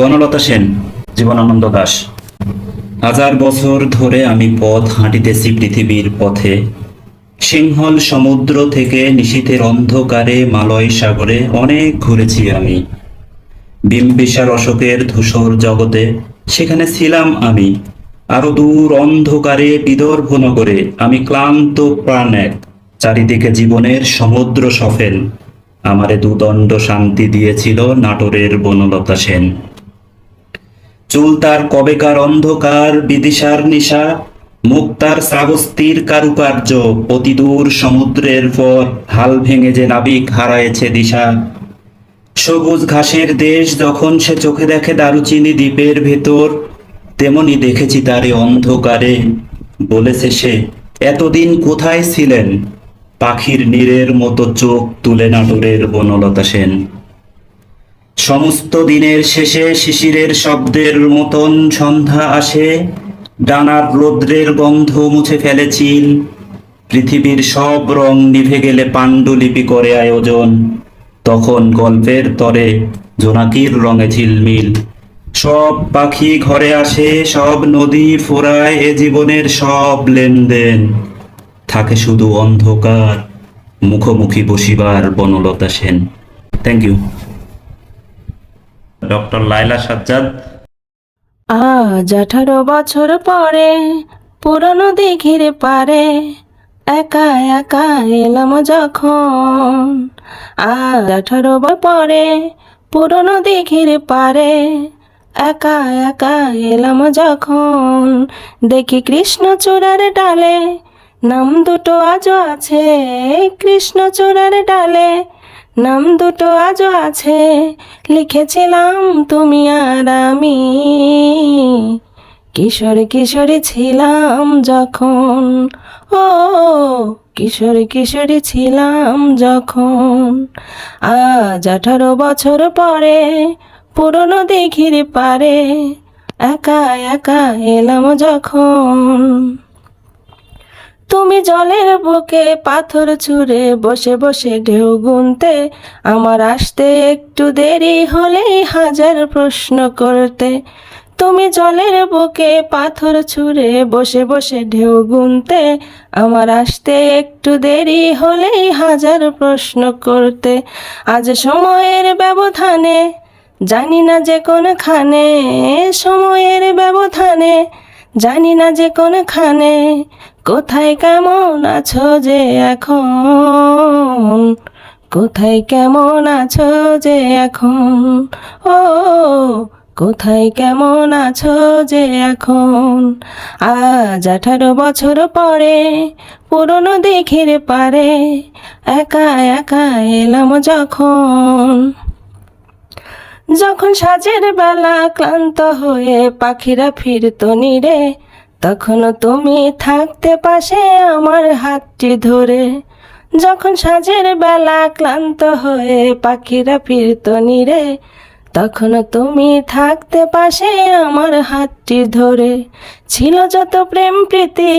বনলতা সেন, জীবনানন্দ দাস। হাজার বছর ধরে আমি পথ হাঁটিতেছি পৃথিবীর পথে। সিংহল সমুদ্র থেকে নিশীথের অন্ধকারে মালয় সাগরে অনেক ঘুরেছি আমি। বিম্বিসার অশোকের ধূসর জগতে সেখানে ছিলাম আমি। আরও দূর অন্ধকারে বিদর্ভ নগরে আমি ক্লান্ত প্রাণ এক, চারিদিকে জীবনের সমুদ্র সফেল। আমারে দুদণ্ড শান্তি দিয়েছিল নাটোরের বনলতা সেন। চুল তার কবেকার অন্ধকার, বিদিশার নিশা, মুখ তার শ্রাবস্তির কারুকার্য অতিদূর সমুদ্রের পর হাল ভেঙে যে নাবিক হারায়েছে দিশা। সবুজ ঘাসের দেশ যখন সে চোখে দেখে দারুচিনি দ্বীপের ভেতর, তেমনি দেখেছি তারে অন্ধকারে, বলেছে সে, এতদিন কোথায় ছিলেন? পাখির নীরের মতো চোখ তুলে নাটোরের বনলতা সেন। সমস্ত দিনের শেষে শিশিরের শব্দের মতন সন্ধ্যা আসে। ডানার রৌদ্রের গন্ধ মুছে ফেলে চিল। পৃথিবীর সব রং নিভে গেলে পাণ্ডুলিপি করে আয়োজন। তখন গল্পের তরে জোনাকির রঙে ঝিলমিল। সব পাখি ঘরে আসে, সব নদী ফোরায়, এ জীবনের সব লেনদেন। থাকে শুধু অন্ধকার, মুখোমুখি বসিবার Banalata Sen. Thank you doctor Laila Sajjad. আজ আঠারো বছর পরে, পুরনো দিঘির পারে, একা একা এলাম যখন। আজ আঠারো বছর পরে, পুরনো দিঘির পারে, একা একা এলাম যখন। দেখি কৃষ্ণচূড়ার ডালে, নাম দুটো আজও আছে। কৃষ্ণচূড়ার ডালে নাম দুটো আজও আছে, লিখেছিলাম তুমি আর আমি। কিশোর কিশোরী ছিলাম যখন, ও কিশোর কিশোরী ছিলাম যখন। আজ আঠারো বছর পরে, পুরনো দিঘির পারে, একা একা এলাম যখন। তুমি জলের বুকে পাথর ছুঁড়ে বসে বসে ঢেউ গুনতে, আমার আসতে একটু দেরি হলেই হাজার প্রশ্ন করতে। তুমি জলের বুকে পাথর ছুঁড়ে বসে বসে ঢেউ গুনতে, আমার আসতে একটু দেরি হলেই হাজার প্রশ্ন করতে। আজ সময়ের ব্যবধানে, জানি না যে কোনখানে, সময়ের ব্যবধানে, জানি না যে কোনখানে কোথায় কেমন আছো যে এখন? কোথায় কেমন আছো যে এখন? ও, কোথায় কেমন আছো যে এখন? আজ আঠারো বছর পরে, পুরনো দিঘির পারে, একা একা এলাম যখন। যখন সাজের বেলা ক্লান্ত হয়ে পাখিরা ফিরতো নিরে তখন তুমি থাকতে পাশে আমার হাতটি ধরে। যখন সাজের বেলা ক্লান্ত হয়ে পাখিরা ফিরতো নিরে, তখন তুমি থাকতে পাশে আমার হাতটি ধরে। ছিল যত প্রেম প্রীতি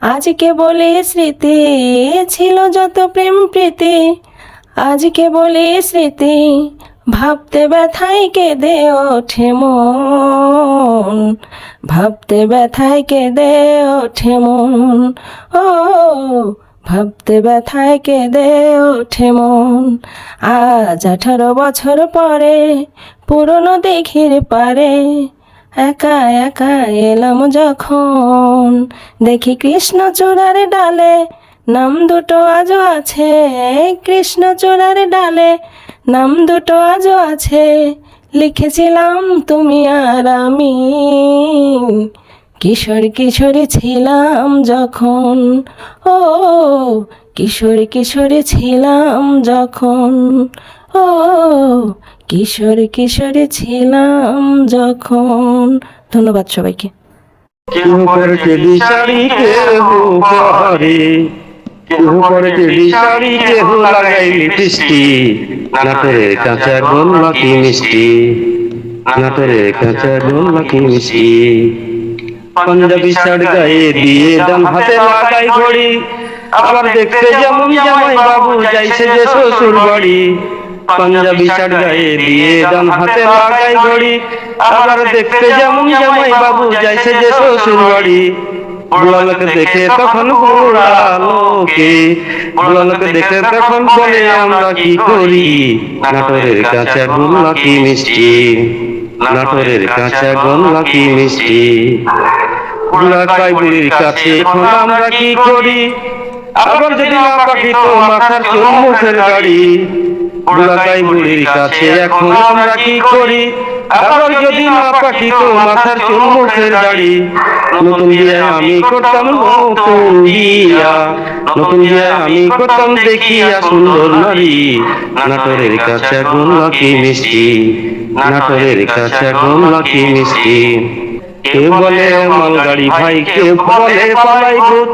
আজকে বলে স্মৃতি। ছিল যত প্রেম প্রীতি আজকে বলে স্মৃতি। ভাবতে ব্যথায় কেঁদে ওঠে মন। ভাবতে ব্যথায় কেঁদে ওঠে মন। ও, ভাবতে ব্যথায় কেঁদে ওঠে মন। আজ আঠারো বছর পরে, পুরনো দিঘির পারে, একা একা এলাম যখন। দেখি কৃষ্ণচূড়ার ডালে, নাম দুটো আজও আছে। কৃষ্ণচূড়ার ডালে নাম দুটো আজও আছে, লিখেছিলাম তুমি আর আমি। কিশোর কিশোরী ছিলাম যখন, ও কিশোর কিশোরী ছিলাম যখন, ও কিশোর কিশোরী ছিলাম যখন। ধন্যবাদ সবাইকে। কেউ করে টেডি শাড়ি কেউ পরে কেউ করে টেডি শাড়ি কেউ লাগাই লিপস্টিক নাটোরে কাঁচা গোল্লা কি মিষ্টি। নাটোরে কাঁচা গোল্লা কি মিষ্টি। পাঞ্জাবি শাড়ি গায়ে দিয়ে ডান হাতে লাগাই ঘড়ি। আবার দেখতে যেমন জামাই বাবু যাইছে যে শ্বশুর বাড়ি। পাঞ্জাবি শার্ট গায়ে দিয়ে ডান হাতে লাগাই ঘড়ি। আবার দেখতে যেমন জামাই বাবু যাইছে যে শ্বশুর বাড়ি। বুড়া লোকে দেখে তখন বুড়া লোকে দেখে তখন বলে, আমরা কি করি? নাটোরের কাঁচা গোল্লা কি মিষ্টি? নাটোরের কাঁচা গোল্লা কি মিষ্টি? বুড়া কাছে, এখন আমরা কি করি? আবার যদি না পাখি তো মাথার চুল মুখের গাড়ি। বুড়া কাছে, এখন আমরা কি করি? আবার যদি না মাথার চুল গাড়ি নতুন বিয়ে আমি করতাম নতুন বিয়া নতুন বিয়ে আমি করতাম দেখিয়া সুন্দর নারী নাটোরের কাছে গোল্লা কি মিষ্টি নাটোরের কাছে গোল্লা কি মিষ্টি। কে বলে মালগাড়ি ভাই কে বলে পালাই দুধ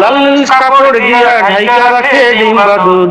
লাল কাপড় দিয়া ঢাইকা রাখে ডিম্বা দুধ।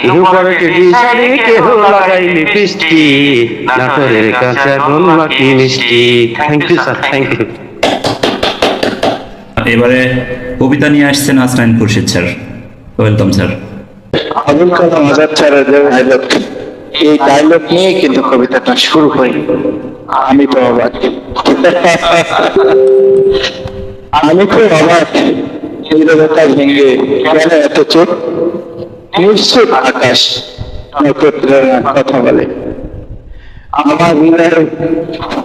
কেহ পরে কেডি শাড়ি কেহ লাগাই লিপস্টিক নাটোরের কাঁচা গোল্লা কি মিষ্টি। Thank you sir thank you এবারে কবিতা নিয়ে আসছেন আসরাইন Khurshid sir. Welcome sir. Abul Kalam Azad স্যারের যে ডায়লগ এই ডায়লগ নিয়ে কিন্তু কবিতাটা শুরু হয়। আমি তো অবাক। আমি তো অবাক। নীরবতা ভেঙে কেন এত চোখ নিশ্চয় আকাশ কথা বলে। আমার হৃদয়ের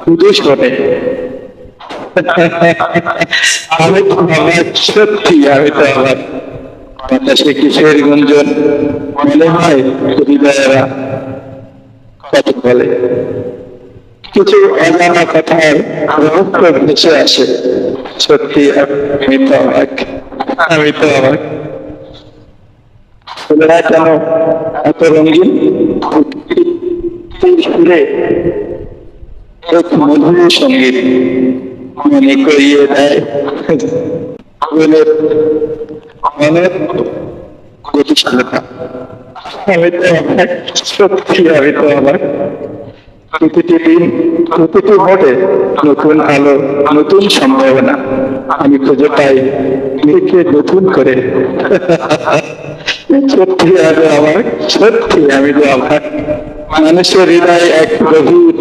উদ্দেশ্য ঘটে আমি সত্যি আমি তো অবাক বাতাসে গুঞ্জন মনে হয় হৃদয়েরা কথা বলে। কিছু অজানা কথার রহস্য ভেসে আসে। সত্যি আমি তো অবাক, আমি তো ছেলেরা কেন এত রঙিন? মধুর সংগীত মনে করিয়ে দেয়। মনের গতিশীলতা। আমি তো সত্যি আমি তো অবাক প্রতিটি দিন, প্রতিটি ভোটে নতুন আলো, নতুন সম্ভাবনা আমি খুঁজে পাই। লিখে নতুন করে। সত্যি আমি আমার, সত্যি আমি তো আমার মানুষের হৃদয় এক গভীর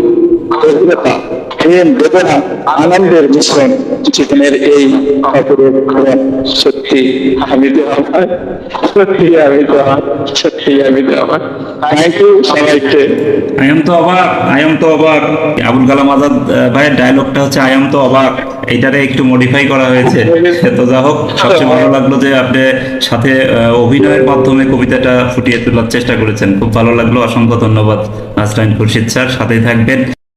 গভীরতা, প্রেম, বেদনা, আনন্দের মিশ্রণ জীবনের এই। সত্যি আমি তো একটু করা হয়েছে। ভালো লাগল যে আপনি সাথে অভিনয়ের মাধ্যমে কবিতাটা ফুটিয়ে তোলার চেষ্টা করেছেন। খুব ভালো লাগল, অসংখ্য ধন্যবাদ। নাসরাইন খুরশিদ স্যার, সাথেই থাকবেন।